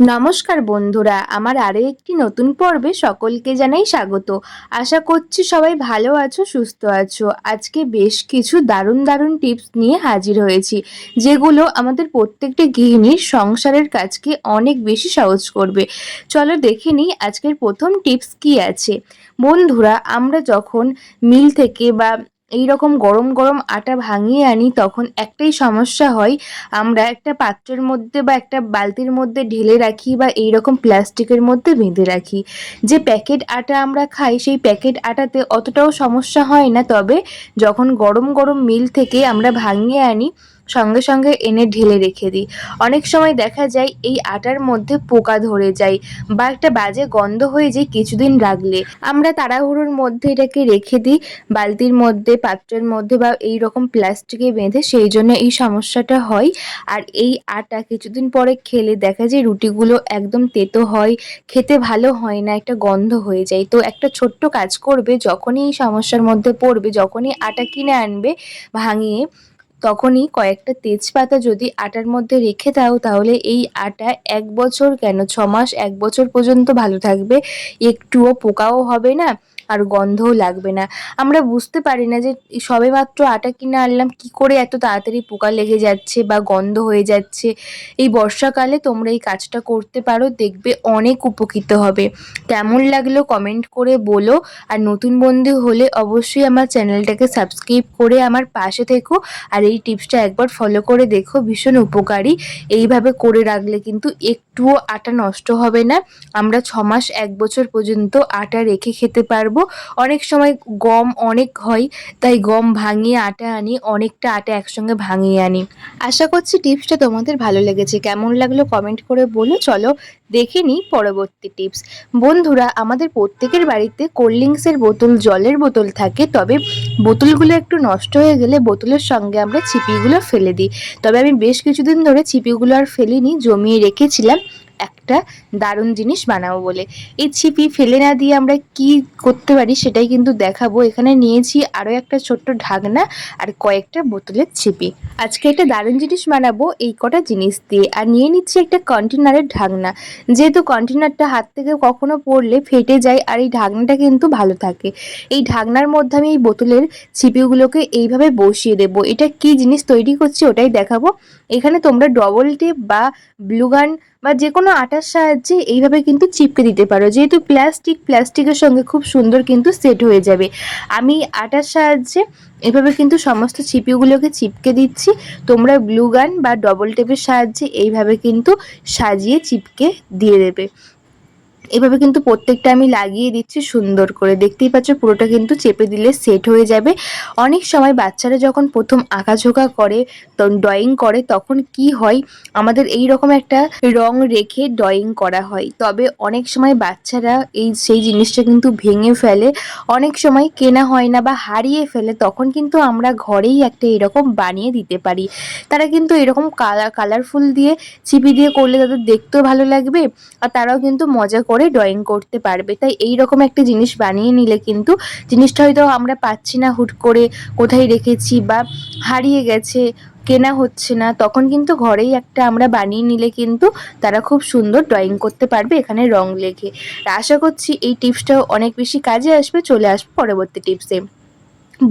নমস্কার বন্ধুরা, আমার আরও একটি নতুন পর্বে সকলকে জানাই স্বাগত। আশা করছি সবাই ভালো আছো, সুস্থ আছো। আজকে বেশ কিছু দারুণ দারুণ টিপস নিয়ে হাজির হয়েছি, যেগুলো আমাদের প্রত্যেকটি গৃহিণীর সংসারের কাজকে অনেক বেশি সহজ করবে। চলো দেখে নিই আজকের প্রথম টিপস কি আছে। বন্ধুরা, আমরা যখন মিল থেকে বা এই রকম গরম গরম আটা ভাঙিয়ে আনি, তখন একটাই সমস্যা হয়, আমরা একটা পাত্রের মধ্যে বা একটা বালতির মধ্যে ঢেলে রাখি বা এই রকম প্লাস্টিকের মধ্যে বেঁধে রাখি। যে প্যাকেট আটা আমরা খাই, সেই প্যাকেট আটাতে অতটাও সমস্যা হয় না, তবে যখন গরম গরম মিল থেকে আমরা ভাঙিয়ে আনি সঙ্গে সঙ্গে এনে ঢেলে রেখে দিই। অনেক সময় দেখা যায় এই আটার মধ্যে পোকা ধরে যায় বা একটা বাজে গন্ধ হয়ে যায় কিছুদিন রাখলে আমরা তাড়াহুড়োর মধ্যে এটাকে রেখে দিই, বালতির মধ্যে, পাত্রের মধ্যে বা এই রকম প্লাস্টিকে বেঁধে সেই জন্য এই সমস্যাটা হয়। আর এই আটা কিছুদিন পরে খেলে দেখা যায় রুটিগুলো একদম তেতো হয়, খেতে ভালো হয় না, একটা গন্ধ হয়ে যায়। তো একটা ছোট্ট কাজ করবে, যখনই এই সমস্যার মধ্যে পড়বে, যখনই আটা কিনে আনবে, ভাঙিয়ে তখনই কয়েকটা তেজপাতা যদি আটার মধ্যে রেখে দাও, তাহলে এই আটা এক বছর কেন? ছ মাস, এক বছর পর্যন্ত ভালো থাকবে। একটুও পোকাও হবে না। আর গন্ধও লাগবে না। আমরা বুঝতে পারি না যে সবে মাত্র আটা কিনে আনলাম, কি করে এত তাড়াতাড়ি পোকা লেগে যাচ্ছে বা গন্ধ হয়ে যাচ্ছে। এই বর্ষাকালে তোমরা এই কাজটা করতে পারো, দেখবে অনেক উপকৃত হবে। কেমন লাগল কমেন্ট করে বলো। আর নতুন বন্ধু হলে অবশ্যই আমার চ্যানেলটাকে সাবস্ক্রাইব করে আমার পাশে থেকো। আর এই টিপসটা একবার ফলো করে দেখো, ভীষণ উপকারী। এইভাবে করে রাখলে কিন্তু একটুও আটা নষ্ট হবে না। আমরা ছমাস, এক বছর পর্যন্ত আটা রেখে খেতে পারব। অনেক সময় গম অনেক হয়, তাই গম ভাঙিয়ে আটা আনি, অনেকটা আটা একসঙ্গে ভাঙিয়ে আনি। আশা করছি টিপসটা তোমাদের ভালো লেগেছে। কেমন লাগল কমেন্ট করে বলো। চলো দেখে নিই পরবর্তী টিপস। বন্ধুরা, আমাদের প্রত্যেকের বাড়িতে কোল্ড ড্রিঙ্কসের বোতল, জলের বোতল থাকে, তবে বোতলগুলো একটু নষ্ট হয়ে গেলে বোতলের সঙ্গে আমরা ছিপিগুলো ফেলে দিই। তবে আমি বেশ কিছুদিন ধরে ছিপিগুলো আর ফেলিনি, জমিয়ে রেখেছিলাম। একটা দারুণ জিনিস বানাবো বলে। এই ছিপি ফেলে না দিয়ে আমরা কি করতে পারি সেটাই কিন্তু দেখাবো। এখানে নিয়েছি আরও একটা ছোট্ট ঢাকনা আর কয়েকটা বোতলের ছিপি। আজকে একটা দারুণ জিনিস বানাবো এই কটা জিনিস দিয়ে। আর নিয়ে নিচ্ছি একটা কন্টেনারের ঢাকনা। যেহেতু কন্টেনারটা হাত থেকে কখনো পড়লে ফেটে যায় আর এই ঢাকনাটা কিন্তু ভালো থাকে। এই ঢাকনার মধ্যে আমি এই বোতলের ছিপিগুলোকে এইভাবে বসিয়ে দেব। এটা কি জিনিস তৈরি করছি ওটাই দেখাবো। এখানে তোমরা ডবল টেপ বা ব্লুগান বা যে কোনো আটার সাহায্যে এইভাবে কিন্তু চিপকে দিতে পারো। যেহেতু প্লাস্টিক প্লাস্টিকের সঙ্গে খুব সুন্দর কিন্তু সেট হয়ে যাবে। আমি আটার সাহায্যে এভাবে কিন্তু সমস্ত ছিপিগুলোকে চিপকে দিচ্ছি। তোমরা ব্লু গান বা ডবল টেপের সাহায্যে এইভাবে কিন্তু সাজিয়ে চিপকে দিয়ে দেবে। এভাবে কিন্তু প্রত্যেকটা আমি লাগিয়ে দিচ্ছি সুন্দর করে। দেখতেই পাচ্ছ পুরোটা কিন্তু চেপে দিলে সেট হয়ে যাবে। অনেক সময় বাচ্চারা যখন প্রথম আঁকাঝোঁকা করে ড্রয়িং করে, তখন কি হয়? আমাদের এই রকম একটা রং রেখে ড্রয়িং করা হয়। তবে অনেক সময় বাচ্চারা এই সেই জিনিসটা কিন্তু ভেঙে ফেলে। অনেক সময় কেনা হয় না বা হারিয়ে ফেলে, তখন কিন্তু আমরা ঘরেই একটা এরকম বানিয়ে দিতে পারি। তারা কিন্তু এরকম কালার কালারফুল দিয়ে, চিপি দিয়ে করলে তাদের দেখতেও ভালো লাগবে। আর তারাও কিন্তু মজা করে ড্রয়িং করতে পারবে। তাই এই রকম একটা জিনিস বানিয়ে নিলে কিন্তু জিনিসটা হয়তো আমরা পাচ্ছি না, হুট করে কোথায় রেখেছি বা হারিয়ে গেছে, কেনা হচ্ছে না, তখন কিন্তু ঘরেই একটা আমরা বানিয়ে নিলে কিন্তু তারা খুব সুন্দর ড্রয়িং করতে পারবে এখানে রং লেখে। আশা করছি এই টিপসটাও অনেক বেশি কাজে আসবে, চলে আসবে পরবর্তী টিপসে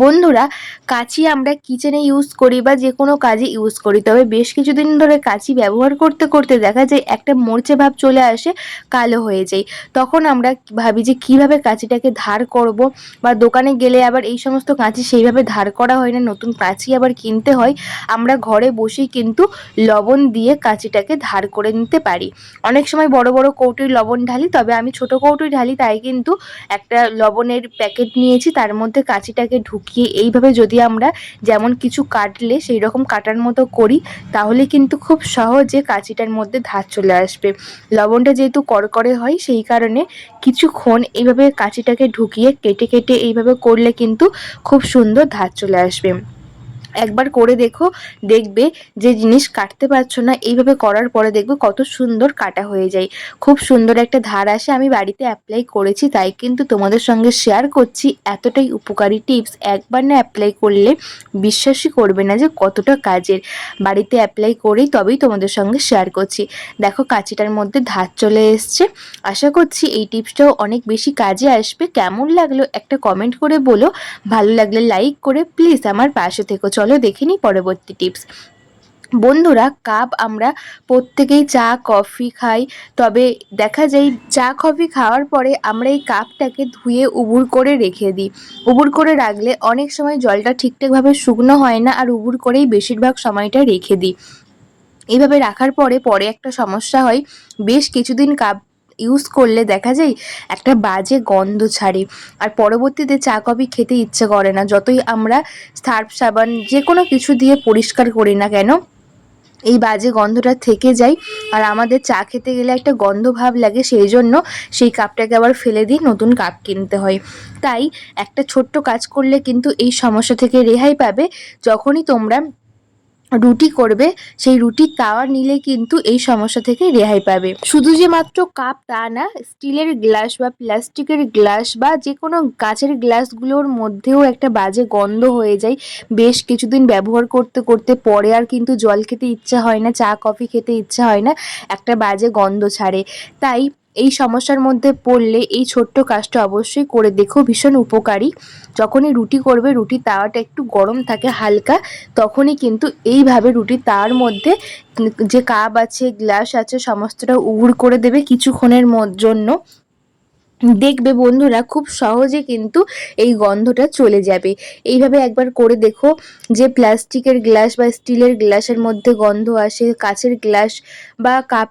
বন্ধুরা, কাঁচি আমরা কিচেনে ইউজ করি বা যে কোনো কাজে ইউজ করি। তবে বেশ কিছুদিন ধরে কাঁচি ব্যবহার করতে করতে দেখা যায় একটা মরচে ভাব চলে আসে, কালো হয়ে যায়। তখন আমরা ভাবি যে কীভাবে কাঁচিটাকে ধার করব বা দোকানে গেলে আবার এই সমস্ত কাঁচি সেইভাবে ধার করা হয় না, নতুন কাঁচি আবার কিনতে হয়। আমরা ঘরে বসেই কিন্তু লবণ দিয়ে কাঁচিটাকে ধার করে নিতে পারি। অনেক সময় বড় বড় কৌটোয় লবণ ঢালি, তবে আমি ছোট কৌটোয় ঢালি, তাই কিন্তু একটা লবণের প্যাকেট নিয়েছি, তার মধ্যে কাঁচিটাকে ঢুক ঢুকিয়ে এইভাবে যদি আমরা যেমন কিছু কাটলে সেই রকম কাটার মতো করি, তাহলে কিন্তু খুব সহজে কাঁচিটার মধ্যে ধার চলে আসবে। লবণটা যেহেতু করকরে হয়, সেই কারণে কিছুক্ষণ এইভাবে কাঁচিটাকে ঢুকিয়ে কেটে কেটে এইভাবে করলে কিন্তু খুব সুন্দর ধার চলে আসবে। একবার করে দেখো, দেখবে যে জিনিস কাটতে পারছ না, এইভাবে করার পরে দেখবে কত সুন্দর কাটা হয়ে যায়। খুব সুন্দর একটা ধার আসে, আমি বাড়িতে অ্যাপ্লাই করেছি, তাই কিন্তু তোমাদের সঙ্গে শেয়ার করছি এতটাই উপকারী টিপস একবার না অ্যাপ্লাই করলে বিশ্বাসই করবে না যে কতটা কাজের। বাড়িতে অ্যাপ্লাই করেই তবেই তোমাদের সঙ্গে শেয়ার করছি। দেখো কাঁচিটার মধ্যে ধার চলে এসছে। আশা করছি এই টিপসটাও অনেক বেশি কাজে আসবে। কেমন লাগল একটা কমেন্ট করে বলো। ভালো লাগলে লাইক করে প্লিজ আমার পাশে থেকো। চলো দেখে নিই পরবর্তী টিপস বন্ধুরা কাপ আমরা প্রত্যেকেই চা কফি খাই, তবে দেখা যায় চা কফি খাওয়ার পরে আমরা এই কাপটাকে ধুয়ে উবুর করে রেখে দিই। উবুর করে রাখলে অনেক সময় জলটা ঠিকঠাকভাবে শুকনো হয় না, আর উবুর করেই বেশিরভাগ সময়টা রেখে দিই। এইভাবে রাখার পরে পরে একটা সমস্যা হয়, বেশ কিছুদিন কাপ ইউজ করলে দেখা যায় একটা বাজে গন্ধ ছাড়ে। আর পরবর্তীতে চা, কফি খেতে ইচ্ছে করে না। যতই আমরা সার্ফ, সাবান যে কোনো কিছু দিয়ে পরিষ্কার করি না কেন, এই বাজে গন্ধটা থেকে যায়। আর আমাদের চা খেতে গেলে একটা গন্ধ ভাব লাগে, সেই জন্য সেই কাপটাকে আবার ফেলে দিয়ে নতুন কাপ কিনতে হয়। তাই একটা ছোট্ট কাজ করলে কিন্তু এই সমস্যা থেকে রেহাই পাবে। যখনই তোমরা রুটি করবে, সেই রুটির তাওয়া নিলে কিন্তু এই সমস্যা থেকে রেহাই পাবে। শুধু যে মাত্র কাপ তা না, স্টিলের গ্লাস বা প্লাস্টিকের গ্লাস বা যে কোনো গাছের গ্লাসগুলোর মধ্যেও একটা বাজে গন্ধ হয়ে যায়। বেশ কিছুদিন ব্যবহার করতে করতে পরে আর কিন্তু জল খেতে ইচ্ছা হয় না, চা, কফি খেতে ইচ্ছা হয় না, একটা বাজে গন্ধ ছাড়ে। তাই এই সমস্যার মধ্যে পড়লে এই ছোট্ট কাজটা অবশ্যই করে দেখো, ভীষণ উপকারী। যখনই রুটি করবে, রুটি তাওয়াটা একটু গরম থাকে হালকা, তখনই কিন্তু এইভাবে রুটি তাওয়ার মধ্যে যে কাপ আছে, গ্লাস আছে, সমস্তটা উগুড় করে দেবে কিছুক্ষণের জন্য। দেখবে বন্ধুরা খুব সহজে কিন্তু এই গন্ধটা চলে যাবে। এইভাবে একবার করে দেখো যে প্লাস্টিকের গ্লাস বা স্টিলের গ্লাসের মধ্যে গন্ধ আসে, কাচের গ্লাস বা কাপ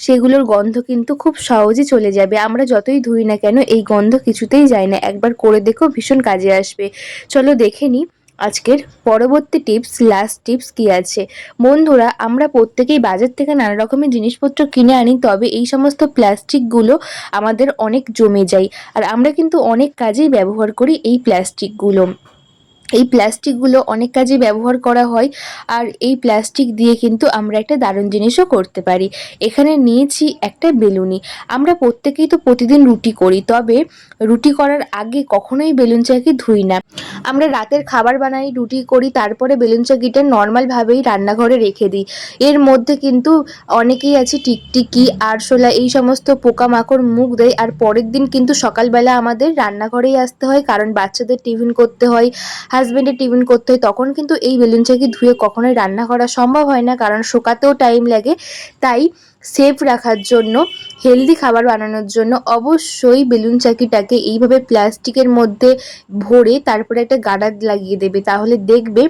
সেগুলোর গন্ধ কিন্তু খুব সহজে চলে যাবে। আমরা যতই ধুই না কেন এই গন্ধ কিছুতেই যায় না। একবার করে দেখো ভীষণ কাজে আসবে। চলো দেখে নিই। আজকের পরবর্তী টিপস লাস্ট টিপস কি আছে? বন্ধুরা, আমরা প্রত্যেকেই বাজার থেকে নানা রকমের জিনিসপত্র কিনে আনি, তবে এই সমস্ত প্লাস্টিকগুলো আমাদের অনেক জমে যায়। আর আমরা কিন্তু অনেক কাজেই ব্যবহার করি এই প্লাস্টিকগুলো এই প্লাস্টিকগুলো অনেক কাজে ব্যবহার করা হয়, আর এই প্লাস্টিক দিয়ে কিন্তু আমরা একটা দারুণ জিনিসও করতে পারি। এখানে নিয়েছি একটা বেলুনি। আমরা প্রত্যেকেই তো প্রতিদিন রুটি করি, তবে রুটি করার আগে কখনোই বেলুন চাকি ধুই না। আমরা রাতের খাবার বানাই, রুটি করি, তারপরে বেলুন চাকিটা নর্মালভাবেই রান্নাঘরে রেখে দিই। এর মধ্যে কিন্তু অনেকেই আছে টিকটিকি, আরশোলা, এই সমস্ত পোকামাকড় মুখ দেয়, আর পরের দিন কিন্তু সকালবেলা আমাদের রান্নাঘরেই আসতে হয়, কারণ বাচ্চাদের টিফিন করতে হয়। হাজব্যান্ডের টিফিন করতে হয়, তখন কিন্তু এই বেলুন চাকি ধুয়ে কখনোই রান্না করা সম্ভব হয় না, কারণ শোকাতেও টাইম লাগে। তাই সেফ রাখার জন্য হেলদি খাবার বানানোর জন্য অবশ্যই বেলুন চাকিটাকে এইভাবে প্লাস্টিকের মধ্যে ভরে তারপরে একটা গাডার লাগিয়ে দেবে। তাহলে দেখবে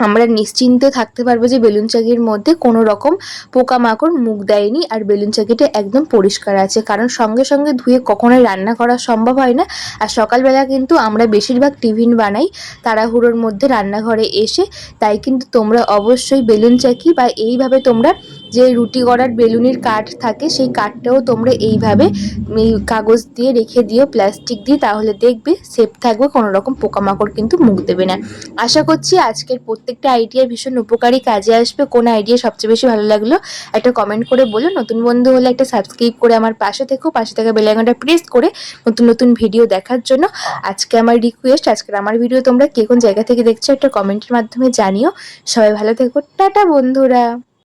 আমরা নিশ্চিন্তে থাকতে পারব যে বেলুন চাকির মধ্যে কোনো রকম পোকামাকড় মুখ দেয়নি আর বেলুন চাকিটা একদম পরিষ্কার আছে। কারণ সঙ্গে সঙ্গে ধুয়ে কখনোই রান্না করা সম্ভব হয় না। আর সকালবেলা কিন্তু আমরা বেশিরভাগ টিফিন বানাই তাড়াহুড়োর মধ্যে রান্নাঘরে এসে। তাই কিন্তু তোমরা অবশ্যই বেলুন চাকি বা এইভাবে তোমরা যে রুটি করার বেলুনের কাঠ থাকে, সেই কাঠটাও তোমরা এইভাবে এই কাগজ দিয়ে রেখে দিও প্লাস্টিক দিয়ে, তাহলে দেখবে সেফ থাকবে কোনো রকম পোকামাকড় কিন্তু মুখ দেবে না। আশা করছি আজকের প্রত্যেকটা আইডিয়া ভীষণ উপকারী কাজে আসবে। কোন আইডিয়া সবচেয়ে বেশি ভালো লাগল, একটা কমেন্ট করে বলো। নতুন বন্ধু হলে একটা সাবস্ক্রাইব করে আমার পাশে থেকো। পাশে থাকা বেলাইকনটা প্রেস করে নতুন নতুন ভিডিও দেখার জন্য আজকে আমার রিকোয়েস্ট আজকের আমার ভিডিও তোমরা কে কোন জায়গা থেকে দেখছ, একটা কমেন্টের মাধ্যমে জানিও। সবাই ভালো থেকো। টাটা বন্ধুরা।